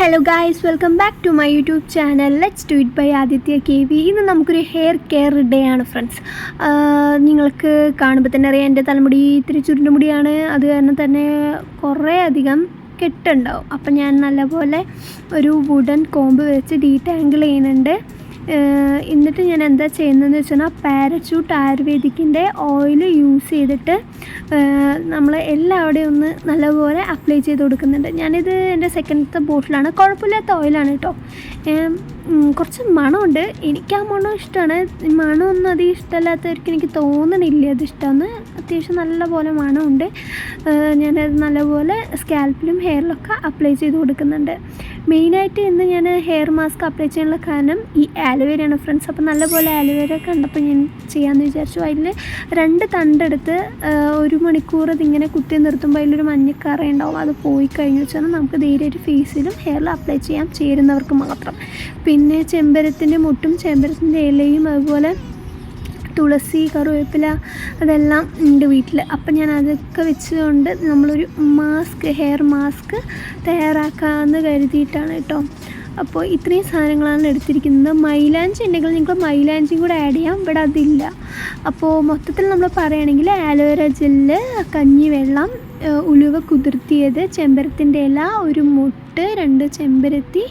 Hello guys welcome back to my YouTube channel let's do it by Aditya K V ഇന്ന് നമുക്കൊരു hair care day ആണ് friends നിങ്ങൾക്ക് കാണുമ്പോൾ തന്നെ അറിയാം എന്റെ തലമുടി ഇത്തിരി ചുരുണ്ട മുടിയാണ് അത് കാരണം തന്നെ കുറേ അധികം കെട്ടുണ്ടാവും. അപ്പം ഞാൻ നല്ലപോലെ ഒരു വുഡൻ കോമ്പ് വെച്ച് ഡീറ്റാങ്കിൾ ചെയ്യുന്നുണ്ട്. എന്നിട്ട് ഞാൻ എന്താ ചെയ്യുന്നതെന്ന് വെച്ചാൽ പാരച്യൂട്ട് ആയുർവേദിക്കിന്റെ ഓയിൽ യൂസ് ചെയ്തിട്ട് നമ്മൾ എല്ലാവിടെയും ഒന്ന് നല്ലപോലെ അപ്ലൈ ചെയ്ത് കൊടുക്കുന്നുണ്ട്. ഞാനിത് എന്റെ സെക്കൻഡത്തെ ബോട്ടിലാണ്. കുഴപ്പമില്ലാത്ത ഓയിലാണ് കേട്ടോ. കുറച്ച് മണമുണ്ട്. എനിക്ക് ആ മണം ഇഷ്ടമാണ്. മണമൊന്നും അധികം ഇഷ്ടമല്ലാത്തവർക്ക് എനിക്ക് തോന്നണില്ല അത് ഇഷ്ടമാണ്. അത്യാവശ്യം നല്ലപോലെ മണമുണ്ട്. ഞാനത് നല്ലപോലെ സ്കാൽപ്പിലും ഹെയറിലൊക്കെ അപ്ലൈ ചെയ്ത് കൊടുക്കുന്നുണ്ട്. മെയിനായിട്ട് ഇന്ന് ഞാൻ ഹെയർ മാസ്ക് അപ്ലൈ ചെയ്യാനുള്ള കാരണം ഈ ആലുവേരയാണ് ഫ്രണ്ട്സ് അപ്പോൾ നല്ലപോലെ ആലുവേര കണ്ടപ്പോൾ ഞാൻ ചെയ്യാമെന്ന് വിചാരിച്ചു. അതിൽ രണ്ട് തണ്ടെടുത്ത് ഒരു മണിക്കൂർ അതിങ്ങനെ കുത്തി നിർത്തുമ്പോൾ അതിലൊരു മഞ്ഞക്കറ ഉണ്ടാവും. അത് പോയി കഴിഞ്ഞു വെച്ചാൽ നമുക്ക് ധൈര്യമായിട്ട് ഫേസിലും ഹെയറിൽ അപ്ലൈ ചെയ്യാം. ചേരുന്നവർക്ക് മാത്രം. പിന്നെ ചെമ്പരത്തിന്റെ മുട്ടും ചെമ്പരത്തിന്റെ ഇലയും അതുപോലെ തുളസി കറിവേപ്പില അതെല്ലാം ഉണ്ട് വീട്ടിൽ അപ്പം ഞാൻ അതൊക്കെ വെച്ചുകൊണ്ട് നമ്മളൊരു മാസ്ക് ഹെയർ മാസ്ക് തയ്യാറാക്കാമെന്ന് കരുതിയിട്ടാണ് കേട്ടോ. അപ്പോൾ ഇത്രയും സാധനങ്ങളാണ് എടുത്തിരിക്കുന്നത്. മൈലാഞ്ചി ഉണ്ടെങ്കിൽ നിങ്ങൾക്ക് മൈലാഞ്ചിയും കൂടെ ആഡ് ചെയ്യാം. ഇവിടെ അതില്ല. അപ്പോൾ മൊത്തത്തിൽ നമ്മൾ പറയുകയാണെങ്കിൽ ആലോവേര ജെല്ല് കഞ്ഞിവെള്ളം വെള്ളം ഉലുവ കുതിർത്തിയത് ചെമ്പരത്തിന്റെ ഇല ഒരു മുട്ട് രണ്ട് ചെമ്പരത്തി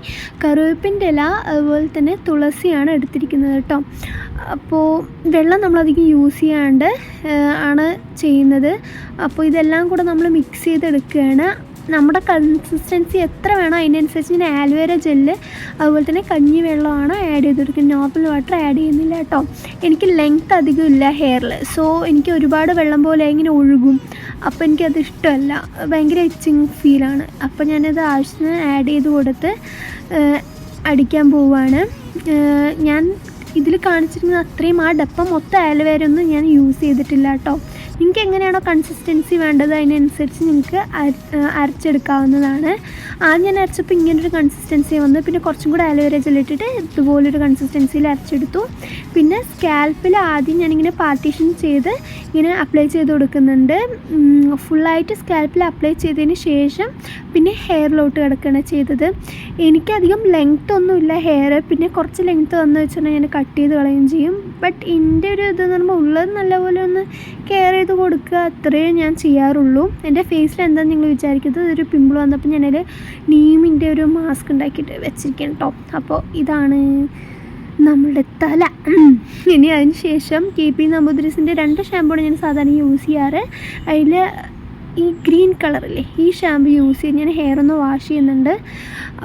കറിവേപ്പിന്റെ ഇല അതുപോലെ തന്നെ തുളസിയാണ് എടുത്തിരിക്കുന്നത് കേട്ടോ. അപ്പോൾ വെള്ളം നമ്മളധികം യൂസ് ചെയ്യാണ്ട് ആണ് ചെയ്യുന്നത്. അപ്പോൾ ഇതെല്ലാം കൂടെ നമ്മൾ മിക്സ് ചെയ്തെടുക്കുകയാണ്. നമ്മുടെ കൺസിസ്റ്റൻസി എത്ര വേണോ അതിനനുസരിച്ച് ഞാൻ ആൽവേര ജെല്ല് അതുപോലെ തന്നെ കഞ്ഞി വെള്ളമാണ് ആഡ് ചെയ്ത് കൊടുക്കുന്നത് നോർമൽ വാട്ടർ ആഡ് ചെയ്യുന്നില്ല കേട്ടോ. എനിക്ക് ലെങ്ത് അധികം ഇല്ല ഹെയറിൽ സോ എനിക്ക് ഒരുപാട് വെള്ളം പോലെ ഇങ്ങനെ ഒഴുകും. അപ്പോൾ എനിക്കത് ഇഷ്ടമല്ല. ഭയങ്കര ഇച്ചിങ് ഫീലാണ് അപ്പോൾ ഞാനത് ആവശ്യത്തിന് ആഡ് ചെയ്ത് കൊടുത്ത് അടിക്കാൻ പോവുകയാണ് ഞാൻ ഇതിൽ കാണിച്ചിരിക്കുന്ന അത്രയും ആ ഡപ്പം മൊത്തം ആലുവേരൊന്നും ഞാൻ യൂസ് ചെയ്തിട്ടില്ല കേട്ടോ. നിങ്ങൾക്ക് എങ്ങനെയാണോ കൺസിസ്റ്റൻസി വേണ്ടത് അതിനനുസരിച്ച് നിങ്ങൾക്ക് അരച്ചെടുക്കാവുന്നതാണ്. ആദ്യം ഞാൻ അരച്ചപ്പോൾ ഇങ്ങനൊരു കൺസിസ്റ്റൻസി വന്നു. പിന്നെ കുറച്ചും കൂടെ അലോവേര ജെല്ലിട്ടിട്ട് ഇതുപോലൊരു കൺസിസ്റ്റൻസിയിൽ അരച്ചെടുത്തു. പിന്നെ സ്കാൽപ്പിൽ ആദ്യം ഞാനിങ്ങനെ പാർട്ടീഷൻ ചെയ്ത് ഇങ്ങനെ അപ്ലൈ ചെയ്ത് കൊടുക്കുന്നുണ്ട്. ഫുള്ളായിട്ട് സ്കാൽപ്പിൽ അപ്ലൈ ചെയ്തതിന് ശേഷം പിന്നെ ഹെയറിലോട്ട് കിടക്കുകയാണ് ചെയ്തത്. എനിക്കധികം ലെങ്ത് ഒന്നുമില്ല ഹെയർ പിന്നെ കുറച്ച് ലെങ്ത് വന്നു വെച്ചാൽ ഞാൻ കട്ട് ചെയ്ത് കളയുകയും ചെയ്യും. ബട്ട് എന്റെ ഒരു ഇതെന്ന് പറയുമ്പോൾ ഉള്ളത് നല്ലപോലെ ചെയ്ത് കൊടുക്കുക അത്രയേ ഞാൻ ചെയ്യാറുള്ളൂ. എന്റെ ഫേസിൽ എന്താണെന്ന് നിങ്ങൾ വിചാരിക്കുന്നത്? ഒരു പിമ്പിൾ വന്നപ്പോൾ ഞാനതിൽ നീമിന്റെ ഒരു മാസ്ക് ഉണ്ടാക്കിയിട്ട് വെച്ചിരിക്കണം കേട്ടോ അപ്പോൾ ഇതാണ് നമ്മുടെ തല. ഇനി അതിന് ശേഷം കെ പി നമ്പൂതിരിസിന്റെ രണ്ട് ഷാമ്പൂണ് ഞാൻ സാധാരണ യൂസ് ചെയ്യാറ്. അതിൽ ഈ ഗ്രീൻ കളറില്ലേ ഈ ഷാമ്പു യൂസ് ചെയ്ത് ഞാൻ ഹെയർ ഒന്ന് വാഷ് ചെയ്യുന്നുണ്ട്.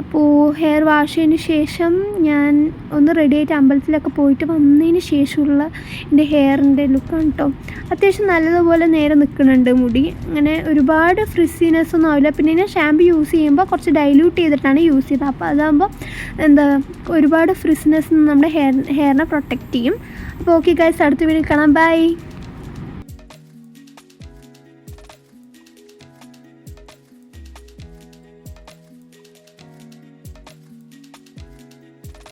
അപ്പോൾ ഹെയർ വാഷ് ചെയ്തതിന് ശേഷം ഞാൻ ഒന്ന് റെഡി ആയിട്ട് അമ്പലത്തിലൊക്കെ പോയിട്ട് വന്നതിന് ശേഷമുള്ള എന്റെ ഹെയറിന്റെ ലുക്കാണ് കേട്ടോ അത്യാവശ്യം നല്ലതുപോലെ നേരെ നിൽക്കുന്നുണ്ട് മുടി. അങ്ങനെ ഒരുപാട് ഫ്രിസിനെസ് ഒന്നും ആവില്ല. പിന്നെ ഞാൻ ഷാമ്പു യൂസ് ചെയ്യുമ്പോൾ കുറച്ച് ഡൈല്യൂട്ട് ചെയ്തിട്ടാണ് യൂസ് ചെയ്തത്. അപ്പോൾ അതാകുമ്പോൾ എന്താ ഒരുപാട് ഫ്രിസിനെസ് നമ്മുടെ ഹെയർ ഹെയറിനെ പ്രൊട്ടക്റ്റ് ചെയ്യും. അപ്പോൾ ഓക്കെ ഗൈസ് അടുത്ത വീഡിയോ കാണാം. ബൈ